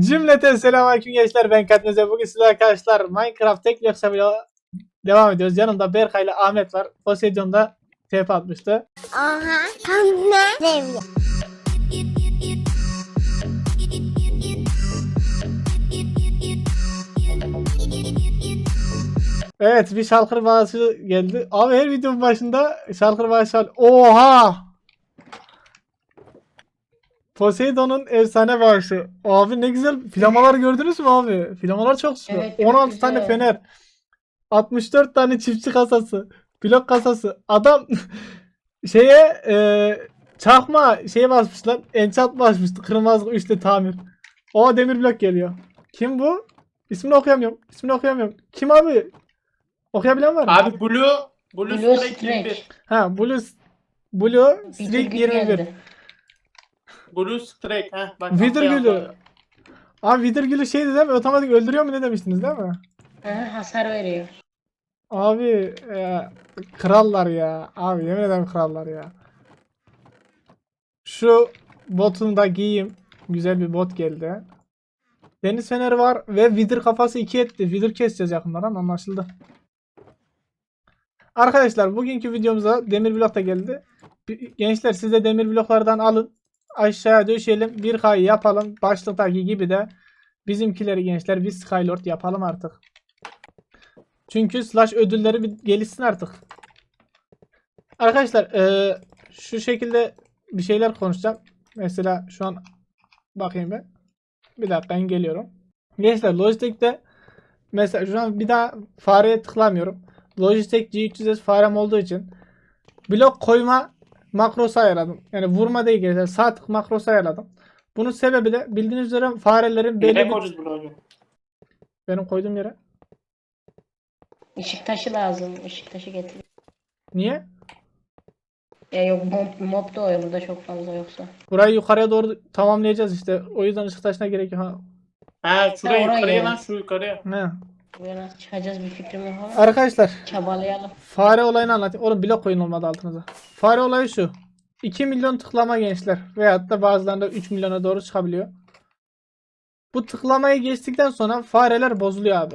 Cümleten selamünaleyküm gençler ben Katneze. Bugün sizlerle arkadaşlar Minecraft tek yoksa bile devam ediyoruz. Yanımda Berkay ile Ahmet var. Poseidon da TP atmıştı. Aha, tam ne? Evet bir şalkır bağışı geldi. Abi her videonun başında şalkır bağışı. Oha! Poseidon'un efsane bağışı. Abi ne güzel flamalar gördünüz mü abi? Flamalar çok süper. Evet, çok 16 güzel. tane fener. 64 tane çiftçi kasası. Blok kasası. Adam şeye e, çakma şeye basmışlar. Enchant basmıştı. Kırmızı üçlü tamir. O demir blok geliyor. Kim bu? İsmini okuyamıyorum. İsmini okuyamıyorum. Kim abi? Okuyabilen var mı? Abi Blue Blue, Blue Strike Strike. 21. Ha Blue Blue gül 21. geldi. Blue Strike ha bak. Wither altta gülü. yazıyor. Abi Wither gülü şeydi değil mi? Otomatik öldürüyor mu ne demiştiniz değil mi? Aha, hasar veriyor. Abi e, krallar ya. Abi yemin ederim krallar ya. Şu botunu da giyeyim. Güzel bir bot geldi. Deniz feneri var ve Wither kafası 2 etti. Wither keseceğiz yakınlardan anlaşıldı. Arkadaşlar bugünkü videomuza demir blok da geldi. Gençler siz de demir bloklardan alın. Aşağıya döşeyelim. Bir kayı yapalım. Başlıktaki gibi de bizimkileri gençler biz Skylord yapalım artık. Çünkü slash ödülleri bir gelişsin artık. Arkadaşlar eee, şu şekilde bir şeyler konuşacağım. Mesela şu an bakayım ben. Bir dakika ben geliyorum. Gençler Logitech'te mesela şu an bir daha fareye tıklamıyorum. Logitech G300S farem olduğu için blok koyma makrosu ayarladım. Yani vurma değil gençler. Sağ tık makrosu ayarladım. Bunun sebebi de bildiğiniz üzere farelerin belli bir... koyacağız Blue'yu? Benim koyduğum yere. Işık taşı lazım. Işık taşı getir. Niye? Ya yok mob, mob da o burada çok fazla yoksa. Burayı yukarıya doğru tamamlayacağız işte. O yüzden ışık taşına gerek yok. Ha. Ha şuraya oraya yukarıya lan şu yukarıya. Ne? Buraya nasıl çıkacağız bir fikrim yok ama Arkadaşlar çabalayalım. fare olayını anlatayım. Oğlum blok koyun olmadı altınıza. Fare olayı şu. 2 milyon tıklama gençler. Veyahut da bazılarında 3 milyona doğru çıkabiliyor. Bu tıklamayı geçtikten sonra fareler bozuluyor abi.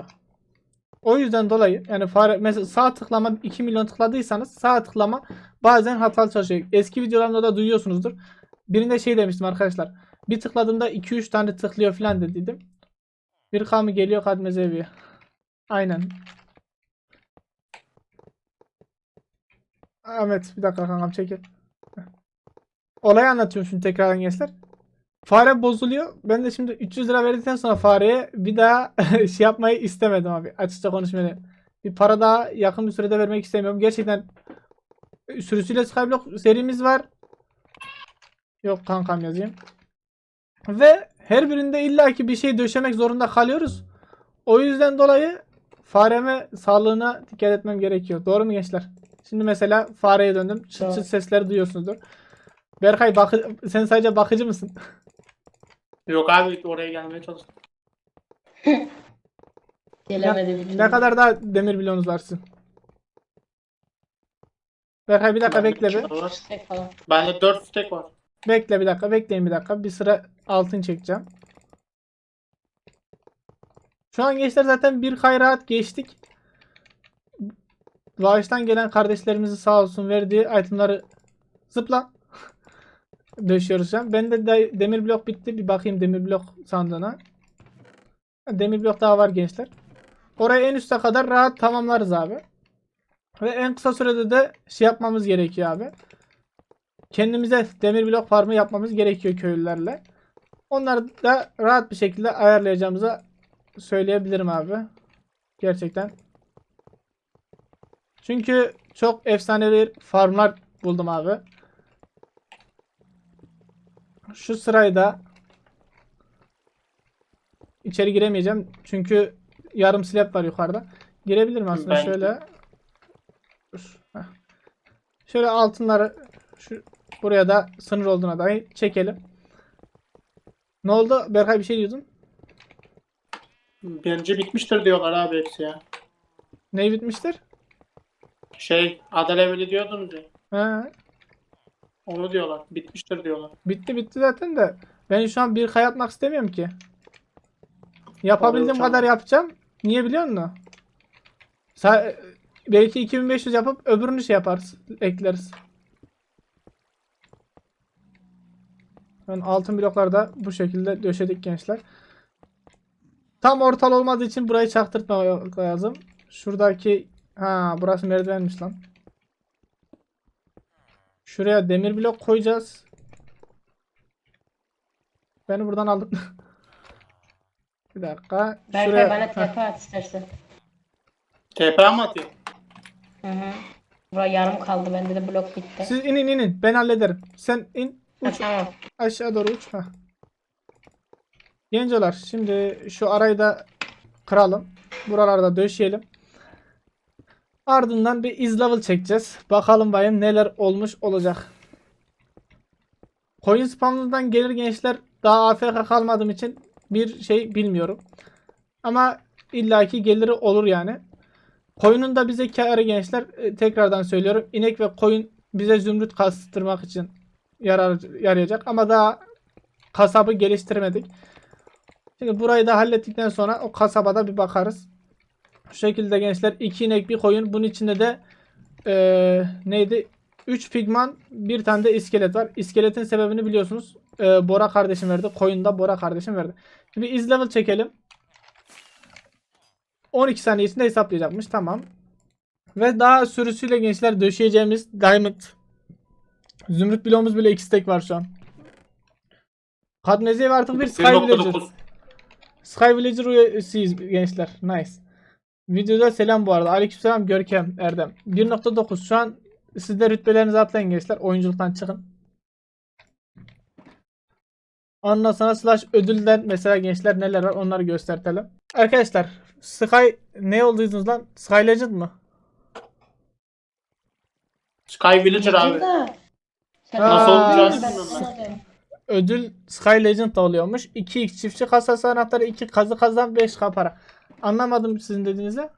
O yüzden dolayı yani fare mesela sağ tıklama 2 milyon tıkladıysanız sağ tıklama bazen hatalı çalışıyor. Eski videolarımda da duyuyorsunuzdur. Birinde şey demiştim arkadaşlar. Bir tıkladığımda 2-3 tane tıklıyor falan dediydim. Bir kamı geliyor kadmezevi. Aynen. Ahmet bir dakika kankam çekil. Olayı anlatıyorum şimdi tekrardan gençler. Fare bozuluyor. Ben de şimdi 300 lira verdikten sonra fareye bir daha şey yapmayı istemedim abi. Açıkça konuşmayı. Bir para daha yakın bir sürede vermek istemiyorum. Gerçekten sürüsüyle Skyblock serimiz var. Yok kankam yazayım. Ve her birinde illaki bir şey döşemek zorunda kalıyoruz. O yüzden dolayı fareme sağlığına dikkat etmem gerekiyor. Doğru mu gençler? Şimdi mesela fareye döndüm. Çıt çıt sesleri duyuyorsunuzdur. Berkay bakı sen sadece bakıcı mısın? Yok abi oraya gelmeye çalıştım. Gelemedi. Ne kadar daha demir bloğunuz var sizin? Berkay bir dakika bekle falan. Bende 4 stack var. Bekle bir dakika. Bekleyin bir dakika. Bir sıra altın çekeceğim. Şu an gençler zaten bir rahat geçtik. Bağıştan gelen kardeşlerimizi sağ olsun verdiği itemları zıpla. Döşüyoruz şu an. Bende de demir blok bitti. Bir bakayım demir blok sandığına. Demir blok daha var gençler. Orayı en üste kadar rahat tamamlarız abi. Ve en kısa sürede de şey yapmamız gerekiyor abi kendimize demir blok farmı yapmamız gerekiyor köylülerle. Onları da rahat bir şekilde ayarlayacağımıza söyleyebilirim abi. Gerçekten. Çünkü çok efsanevi farmlar buldum abi. Şu sırayı da içeri giremeyeceğim. Çünkü yarım slab var yukarıda. Girebilirim aslında Ben- şöyle. Şöyle altınları şu buraya da sınır olduğuna dair çekelim. Ne oldu? Berkay bir şey diyordun. Bence bitmiştir diyorlar abi hepsi ya. Ne bitmiştir? Şey Adaleveli diyordunuz ya. Ha, Onu diyorlar. Bitmiştir diyorlar. bitti bitti zaten de. Ben şu an bir kay atmak istemiyorum ki. Yapabildiğim kadar yapacağım. Niye biliyor musun? Sa- belki 2500 yapıp öbürünü şey yaparız. Ekleriz. Ben altın blokları da bu şekilde döşedik gençler. Tam ortal olmadığı için burayı çaktırtmamak lazım. Şuradaki ha burası merdivenmiş lan. Şuraya demir blok koyacağız. Beni buradan aldın. Bir dakika. Berkay Şuraya bana tepe at istersen. TP mi atayım? Hı hı. Bura yarım kaldı. Bende de blok bitti. Siz inin inin. Ben hallederim. Sen in. Ha, Uç. tamam. Aşağı doğru uç. Heh. Gencolar şimdi şu arayı da kıralım. Buralarda döşeyelim. Ardından bir iz level çekeceğiz. Bakalım bayım neler olmuş olacak. Coin spamlardan gelir gençler. Daha AFK kalmadığım için bir şey bilmiyorum. Ama illaki geliri olur yani. Koyunun da bize karı gençler. E, tekrardan söylüyorum. İnek ve koyun bize zümrüt kastırmak için yarar, yarayacak. Ama daha kasabı geliştirmedik. Şimdi burayı da hallettikten sonra o kasabada bir bakarız. Şu şekilde gençler iki inek bir koyun. Bunun içinde de eee, neydi? 3 pigman bir tane de iskelet var. İskeletin sebebini biliyorsunuz. Eee, Bora kardeşim verdi. Koyun da Bora kardeşim verdi. Şimdi iz level çekelim. 12 saniye içinde hesaplayacakmış. Tamam. Ve daha sürüsüyle gençler döşeyeceğimiz diamond Zümrüt bloğumuz bile 2 stack var şu an. Kadmezi ve artık bir Sky Villager. 1.9. Sky Villager üyesiyiz gençler. Nice. Videoda selam bu arada. Aleykümselam Görkem Erdem. 1.9 şu an siz de rütbelerinizi atlayın gençler. Oyunculuktan çıkın. Ondan sonra slash ödülden mesela gençler neler var onları göstertelim. Arkadaşlar Sky ne olduydunuz lan? Sky Legend mı? Sky Villager abi. Nasıl olacağını Ödül Sky Legend oluyormuş. 2x çiftçi kasası anahtarı 2 kazı kazan 5 kapara. Anlamadım sizin dediğinizde.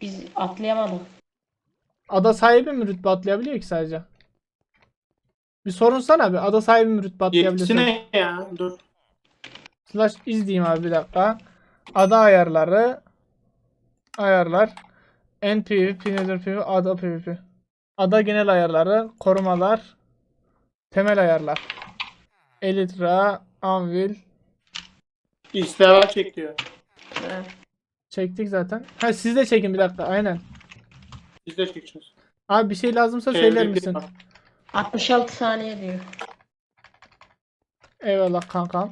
Biz atlayamadık. Ada sahibi mi rütbe atlayabiliyor ki sadece? Bir sorunsana bir. Ada sahibi mi rütbe atlayabiliyor? Yetkisi ne ya? Dur. Slash izleyeyim abi bir dakika. Ada ayarları. Ayarlar. NPVP nedir PvP? Ada PvP. Ada genel ayarları. Korumalar. Temel ayarlar. Elytra. Anvil. İstihbarat çek diyor. Çektik zaten. Ha siz de çekin bir dakika. Aynen. Biz de çekeceğiz. Abi bir şey lazımsa söyler Evlilik misin? var. 66 saniye diyor. Eyvallah kankam.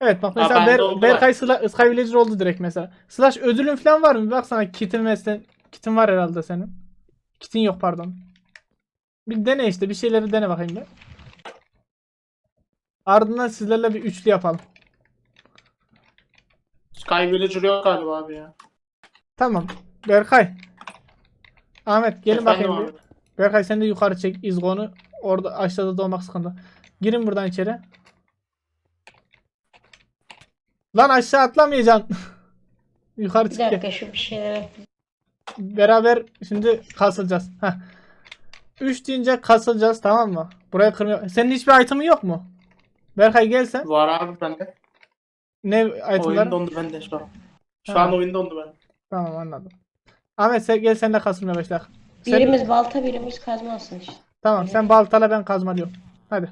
Evet bak mesela bende Ber oldu Berkay Sla- Sky Villager oldu direkt mesela. Slash ödülün falan var mı? Bak sana kitin ve sen kitin var herhalde senin. Kitin yok pardon. Bir dene işte bir şeyleri dene bakayım bir. Ardından sizlerle bir üçlü yapalım. Sky Villager yok galiba abi ya. Tamam. Berkay. Ahmet gelin Efendim bakayım abi. bir. Berkay sen de yukarı çek izgonu. Orada aşağıda doğmak sıkıntı. Girin buradan içeri. Lan aşağı atlamayacaksın. yukarı Bir çık. gel. dakika şu bir şeylere. Beraber şimdi kasılacağız. Heh. 3 deyince kasılacağız tamam mı? Buraya kırmıyor. Senin hiçbir item'ın yok mu? Berkay gel sen. Var abi bende. Ne Oyun item'lar? dondu bende şu an. Şu Ha. an oyun dondu bende. Tamam anladım. Ahmet sen gel sen de kasılmaya başla. Sen- Birimiz balta birimiz kazma alsın işte. Tamam sen baltala ben kazma diyorum. Hadi.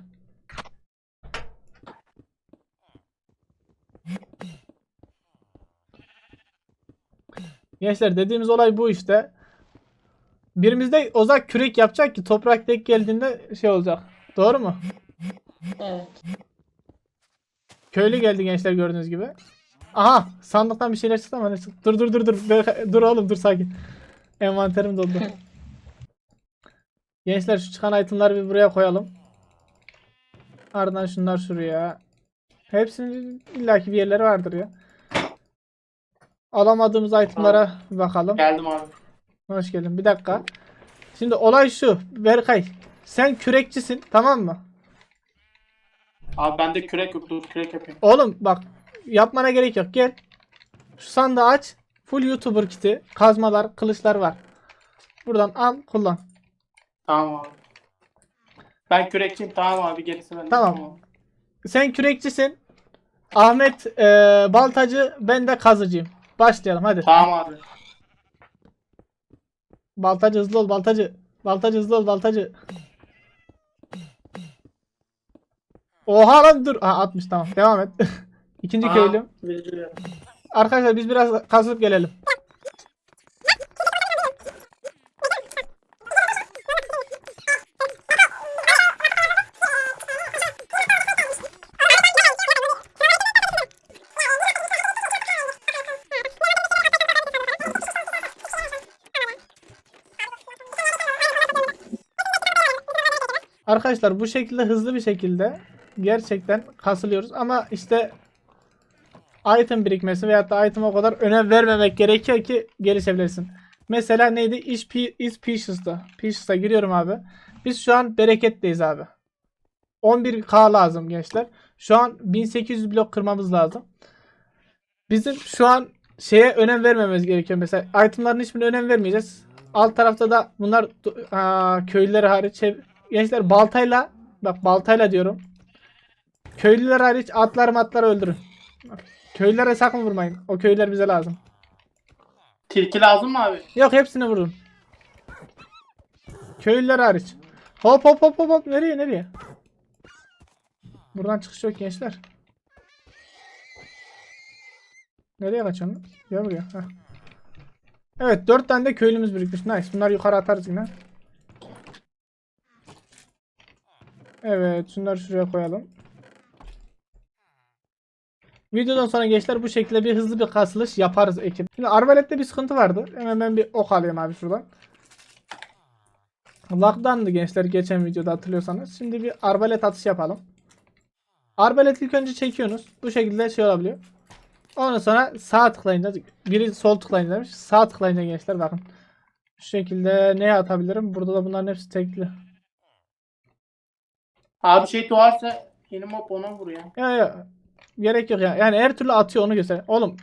Gençler dediğimiz olay bu işte. Birimizde Ozak kürek yapacak ki toprak denk geldiğinde şey olacak. Doğru mu? Evet. Köylü geldi gençler gördüğünüz gibi. Aha sandıktan bir şeyler çıktı ama ne çıktı? Dur dur dur dur. Dur oğlum dur sakin. Envanterim doldu. gençler şu çıkan itemları bir buraya koyalım. Ardından şunlar şuraya. Hepsinin illaki bir yerleri vardır ya. Alamadığımız itemlara bakalım. Geldim abi. Hoş geldin. Bir dakika. Şimdi olay şu. Berkay. Sen kürekçisin tamam mı? Abi bende kürek yok. Dur kürek yapayım. Oğlum bak yapmana gerek yok. Gel. Şu sandığı aç. Full YouTuber kiti. Kazmalar, kılıçlar var. Buradan al, kullan. Tamam abi. Ben kürekçiyim tamam abi gerisi bende. Tamam. Sen kürekçisin. Ahmet e, baltacı, ben de kazıcıyım. Başlayalım hadi. Tamam abi. Baltacı hızlı ol baltacı. Baltacı hızlı ol baltacı. Oha lan dur. Ha atmış tamam. Devam et. İkinci Aa, köylüm. üzülüyorum. Arkadaşlar biz biraz kazıp gelelim. Arkadaşlar bu şekilde hızlı bir şekilde gerçekten kasılıyoruz ama işte item birikmesi veyahut da item o kadar önem vermemek gerekiyor ki gelişebilirsin. Mesela neydi? Is, is Precious'ta. Precious'ta giriyorum abi. Biz şu an bereketteyiz abi. 11k lazım gençler. Şu an 1800 blok kırmamız lazım. Bizim şu an şeye önem vermemiz gerekiyor. Mesela itemların hiçbirine önem vermeyeceğiz. Alt tarafta da bunlar aa, köylüleri hariç gençler baltayla bak baltayla diyorum. Köylüler hariç atlar matları öldürün. Köylülere sakın vurmayın. O köylüler bize lazım. Tilki lazım mı abi? Yok hepsini vurun. Köylüler hariç. Hop hop hop hop hop. Nereye nereye? Buradan çıkış yok gençler. Nereye kaçıyorsun? Gel buraya. Heh. Evet dört tane de köylümüz birikmiş. Nice. Bunları yukarı atarız yine. Evet şunları şuraya koyalım. Videodan sonra gençler bu şekilde bir hızlı bir kasılış yaparız ekip. Şimdi arbalette bir sıkıntı vardı. Hemen ben bir ok alayım abi şuradan. Lockdown'dı gençler geçen videoda hatırlıyorsanız. Şimdi bir arbalet atışı yapalım. Arbalet ilk önce çekiyorsunuz. Bu şekilde şey olabiliyor. Ondan sonra sağ tıklayınca biri sol tıklayınca demiş. Sağ tıklayınca gençler bakın. Şu şekilde neye atabilirim? Burada da bunların hepsi tekli. Abi şey doğarsa yeni mob ona vuruyor. Ya ya. Gerek yok ya. Yani her türlü atıyor onu göster. Oğlum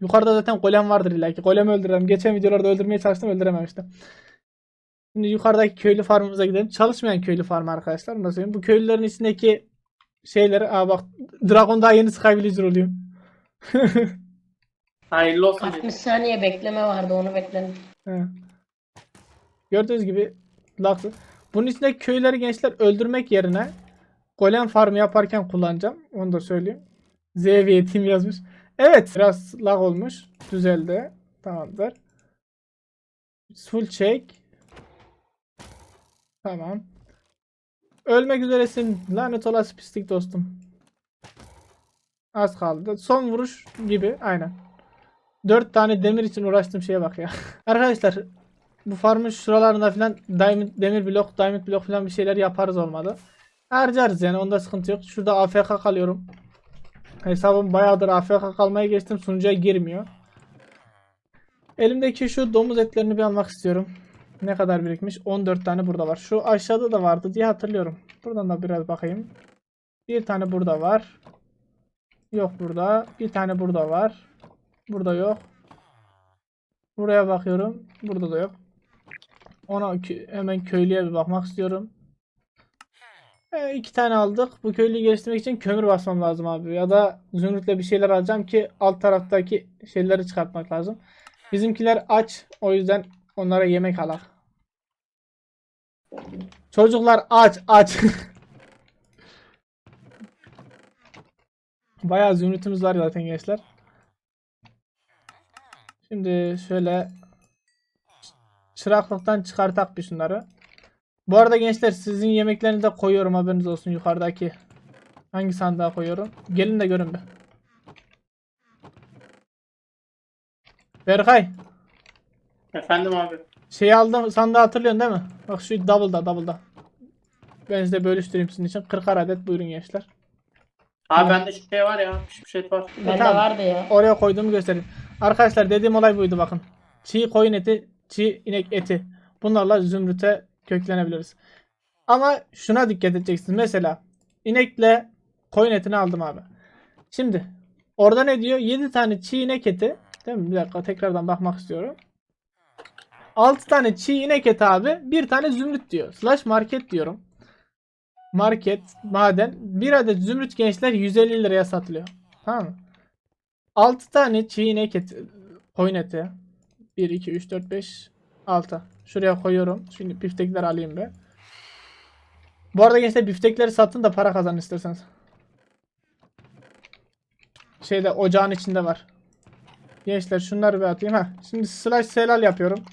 yukarıda zaten golem vardır illa ki. Golem öldürelim. Geçen videolarda öldürmeye çalıştım öldürememiştim. Şimdi yukarıdaki köylü farmımıza gidelim. Çalışmayan köylü farmı arkadaşlar. Söyleyeyim. Bu köylülerin içindeki şeyleri aa bak Dragon daha yeni Sky Villager oluyor. Hayırlı olsun. 60 saniye bekleme vardı onu bekledim. He. Gördüğünüz gibi Lux'ı. Bunun içindeki köyleri gençler öldürmek yerine golem farmı yaparken kullanacağım. Onu da söyleyeyim. ZV Team yazmış. Evet biraz lag olmuş. Düzeldi. Tamamdır. Full check. Tamam. Ölmek üzeresin. Lanet olası pislik dostum. Az kaldı. Son vuruş gibi. Aynen. 4 tane demir için uğraştığım şeye bak ya. Arkadaşlar bu farmın şuralarında filan diamond, demir blok, diamond blok filan bir şeyler yaparız olmadı. Harcarız yani onda sıkıntı yok. Şurada AFK kalıyorum. Hesabım bayağıdır AFK kalmaya geçtim. Sunucuya girmiyor. Elimdeki şu domuz etlerini bir almak istiyorum. Ne kadar birikmiş? 14 tane burada var. Şu aşağıda da vardı diye hatırlıyorum. Buradan da biraz bakayım. Bir tane burada var. Yok burada. Bir tane burada var. Burada yok. Buraya bakıyorum. Burada da yok. Ona hemen köylüye bir bakmak istiyorum. E, iki tane aldık. Bu köylüyü geliştirmek için kömür basmam lazım abi. Ya da zümrütle bir şeyler alacağım ki alt taraftaki şeyleri çıkartmak lazım. Bizimkiler aç. O yüzden onlara yemek alak. Çocuklar aç aç. Bayağı zümrütümüz var zaten gençler. Şimdi şöyle çıraklıktan çıkartak bir şunları. Bu arada gençler sizin yemeklerinizi de koyuyorum haberiniz olsun yukarıdaki. Hangi sandığa koyuyorum? Gelin de görün bir. Berkay Efendim abi. şeyi aldım sandığı hatırlıyorsun değil mi? Bak şu double'da double'da. Ben size bölüştüreyim sizin için. 40 adet buyurun gençler. Abi bende şu şey var ya. Şu şey var. Bende tamam. vardı ya. Oraya koyduğumu göstereyim. Arkadaşlar dediğim olay buydu bakın. Çiğ koyun eti, çiğ inek eti. Bunlarla zümrüte köklenebiliriz. Ama şuna dikkat edeceksiniz. Mesela inekle koyun etini aldım abi. Şimdi orada ne diyor? 7 tane çiğ inek eti. Değil mi? Bir dakika tekrardan bakmak istiyorum. 6 tane çiğ inek eti abi. Bir tane zümrüt diyor. Slash market diyorum. Market, maden. Bir adet zümrüt gençler 150 liraya satılıyor. Tamam mı? 6 tane çiğ inek eti, koyun eti. 1, 2, 3, 4, 5, 6. Şuraya koyuyorum. Şimdi biftekleri alayım be. Bu arada gençler biftekleri satın da para kazanın isterseniz. Şeyde ocağın içinde var. Gençler şunları bir atayım. ha. Şimdi slash selal yapıyorum.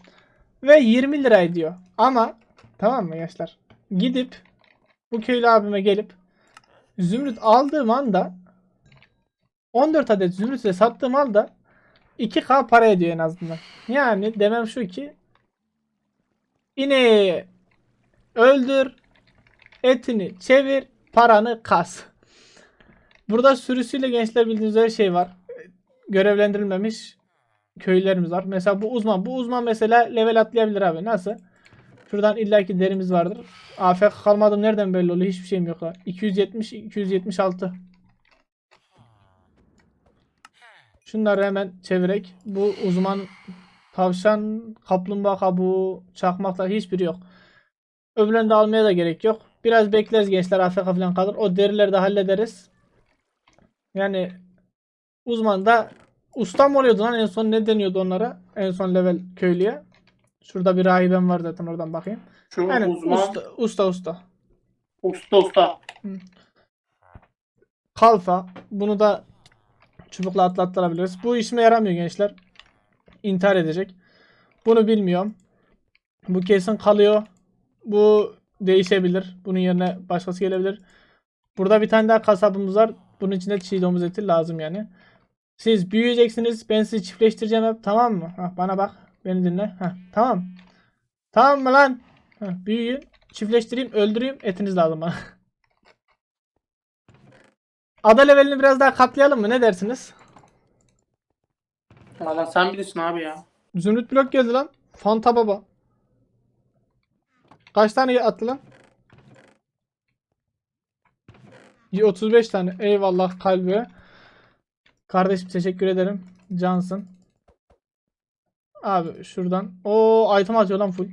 Ve 20 lira ediyor. Ama tamam mı gençler? Gidip bu köylü abime gelip zümrüt aldığım anda 14 adet zümrütle sattığım anda 2k para ediyor en azından. Yani demem şu ki ineği öldür etini çevir paranı kas. Burada sürüsüyle gençler bildiğiniz her şey var. Görevlendirilmemiş köylerimiz var. Mesela bu uzman. Bu uzman mesela level atlayabilir abi. Nasıl? Şuradan illaki derimiz vardır. AFK kalmadım nereden belli oluyor? Hiçbir şeyim yok. ha. 270 276. Şunları hemen çevirek. Bu uzman tavşan, kaplumbağa kabuğu, çakmaklar hiçbiri yok. Öbürlerini de almaya da gerek yok. Biraz bekleriz gençler AFK falan kalır. O derileri de hallederiz. Yani uzman da usta mı oluyordu lan en son ne deniyordu onlara? En son level köylüye. Şurada bir rahibem var zaten oradan bakayım. Şu Yani uzman usta usta. usta. usta usta. Kalfa. Bunu da çubukla atlattırabiliriz. Bu işime yaramıyor gençler. İntihar edecek. Bunu bilmiyorum. Bu kesin kalıyor. Bu değişebilir. Bunun yerine başkası gelebilir. Burada bir tane daha kasabımız var. Bunun içinde çiğ domuz eti lazım yani. Siz büyüyeceksiniz. Ben sizi çiftleştireceğim hep. Tamam mı? Hah, bana bak. Beni dinle. Heh, tamam. Tamam mı lan? Heh, büyüyün. Çiftleştireyim. Öldüreyim. Etiniz lazım bana. Ada levelini biraz daha katlayalım mı? Ne dersiniz? Valla sen bilirsin abi ya. Zümrüt blok geldi lan. Fanta baba. Kaç tane attı lan? İyi, 35 tane. Eyvallah kalbi. Kardeşim teşekkür ederim. Cansın. Abi şuradan. O item atıyor lan full.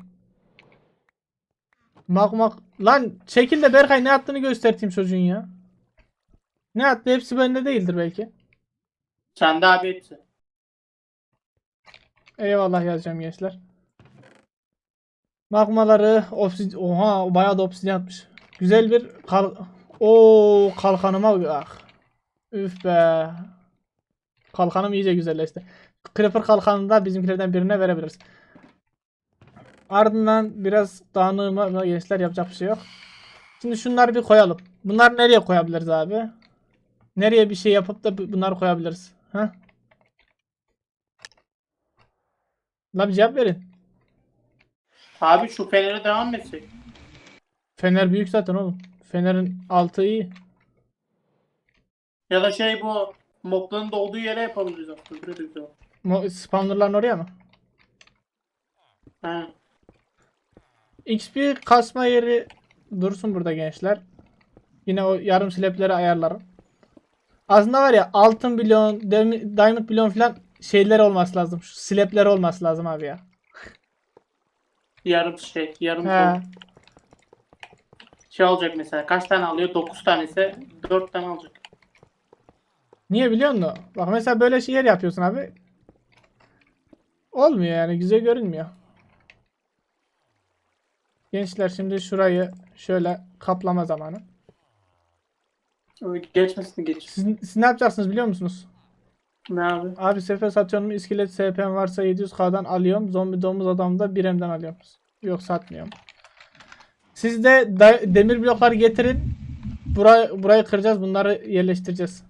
Mak mak. Lan çekil de Berkay ne attığını göstereyim çocuğun ya. Ne attı? Hepsi bende değildir belki. Sen de abi etsin. Eyvallah yazacağım gençler. Magmaları obsid Oha bayağı da obsidyen atmış. Güzel bir kal o kalkanıma bak. Üf be. Kalkanım iyice güzelleşti. Creeper kalkanını da bizimkilerden birine verebiliriz. Ardından biraz dağınığıma gençler yapacak bir şey yok. Şimdi şunları bir koyalım. Bunları nereye koyabiliriz abi? Nereye bir şey yapıp da bu- bunları koyabiliriz? Ha? La bir cevap verin. Abi şu fenere devam etsek. Fener büyük zaten oğlum. Fener'in altı iyi. Ya da şey bu mobların olduğu yere yapabiliriz aslında. Böyle de güzel. Mo- Spawnerların oraya mı? He. XP kasma yeri dursun burada gençler. Yine o yarım slapleri ayarlarım. Aslında var ya altın milyon, demi- diamond milyon falan şeyler olması lazım. Şu slapler olması lazım abi ya. Yarım şey, yarım He. kol. Şey olacak mesela kaç tane alıyor? 9 tanesi 4 tane alacak. Niye biliyor musun? Bak mesela böyle şeyler yapıyorsun abi. Olmuyor yani güzel görünmüyor. Gençler şimdi şurayı şöyle kaplama zamanı. Öyle Geçmesin geç. Siz, siz ne yapacaksınız biliyor musunuz? Ne abi? Abi sefer satıyorum iskelet SP'm varsa 700k'dan alıyorum. Zombi domuz adamda 1 M'den alıyorum. Yok satmıyorum. Siz de da- demir blokları getirin. Burayı, burayı kıracağız. Bunları yerleştireceğiz.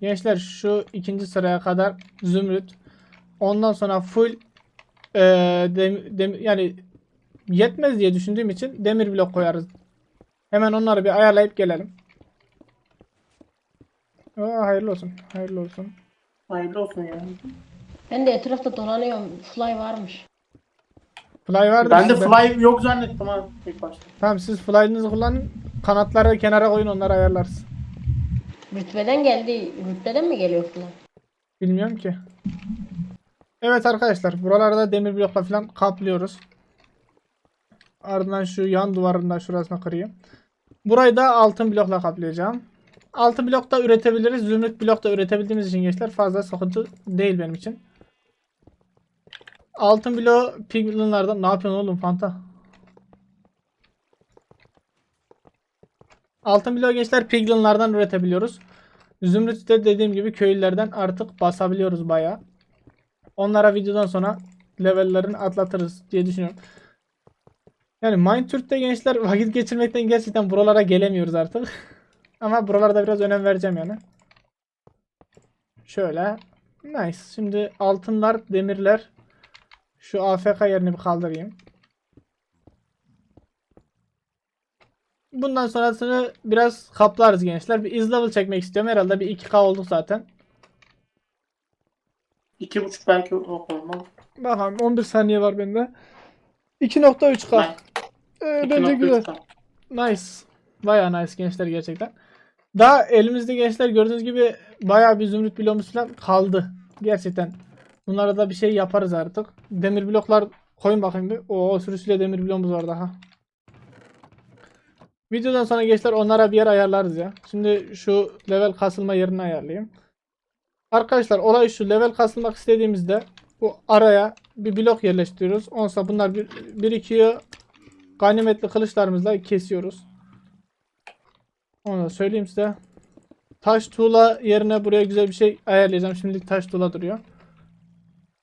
Gençler şu ikinci sıraya kadar zümrüt. Ondan sonra full eee dem- dem- yani yetmez diye düşündüğüm için demir blok koyarız. Hemen onları bir ayarlayıp gelelim. Aa, hayırlı olsun. Hayırlı olsun. Hayırlı olsun ya. Ben de etrafta dolanıyorum. Fly varmış. Fly vardı. Ben de sizde. fly yok zannettim ha ilk başta. Tamam siz fly'ınızı kullanın. Kanatları kenara koyun onları ayarlarız. Rütbeden geldi. Rütbeden mi geliyor fly? Bilmiyorum ki. Evet arkadaşlar. Buralarda demir blokla falan kaplıyoruz. Ardından şu yan duvarından şurasına kırayım. Burayı da altın blokla kaplayacağım. Altın blok da üretebiliriz. Zümrüt blok da üretebildiğimiz için gençler fazla sıkıntı değil benim için. Altın bloğu piglinlerden ne yapıyorsun oğlum Fanta? Altın bloğu gençler piglinlerden üretebiliyoruz. Zümrüt de dediğim gibi köylülerden artık basabiliyoruz bayağı. Onlara videodan sonra levellerini atlatırız diye düşünüyorum. Yani Minecraft'te gençler vakit geçirmekten gerçekten buralara gelemiyoruz artık. Ama buralarda biraz önem vereceğim yani. Şöyle. Nice. Şimdi altınlar, demirler. Şu AFK yerini bir kaldırayım. Bundan sonrasını biraz kaplarız gençler. Bir iz level çekmek istiyorum. Herhalde bir 2K olduk zaten. İki buçuk belki o olmaz. Bakalım 11 saniye var bende. 2.3K. Ee, bence güzel. Nice. Baya nice gençler gerçekten. Daha elimizde gençler gördüğünüz gibi baya bir zümrüt bloğumuz falan kaldı. Gerçekten. Bunlara da bir şey yaparız artık. Demir bloklar koyun bakayım bir. Oo sürüsüyle demir bloğumuz var daha. Videodan sonra gençler onlara bir yer ayarlarız ya. Şimdi şu level kasılma yerini ayarlayayım. Arkadaşlar olay şu level kasılmak istediğimizde bu araya bir blok yerleştiriyoruz. Onsa bunlar bir, birikiyor. Ganimetli kılıçlarımızla kesiyoruz. Onu da söyleyeyim size. Taş tuğla yerine buraya güzel bir şey ayarlayacağım. Şimdilik taş tuğla duruyor.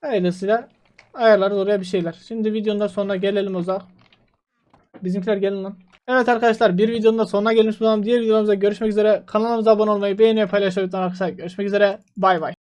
Öylesiyle ayarlarız oraya bir şeyler. Şimdi videonun da sonuna gelelim o zaman. Bizimkiler gelin lan. Evet arkadaşlar bir videonun da sonuna gelmiş bulalım. Diğer videolarımızda görüşmek üzere. Kanalımıza abone olmayı, beğenmeyi, paylaşmayı unutmayın arkadaşlar. Görüşmek üzere. Bay bay.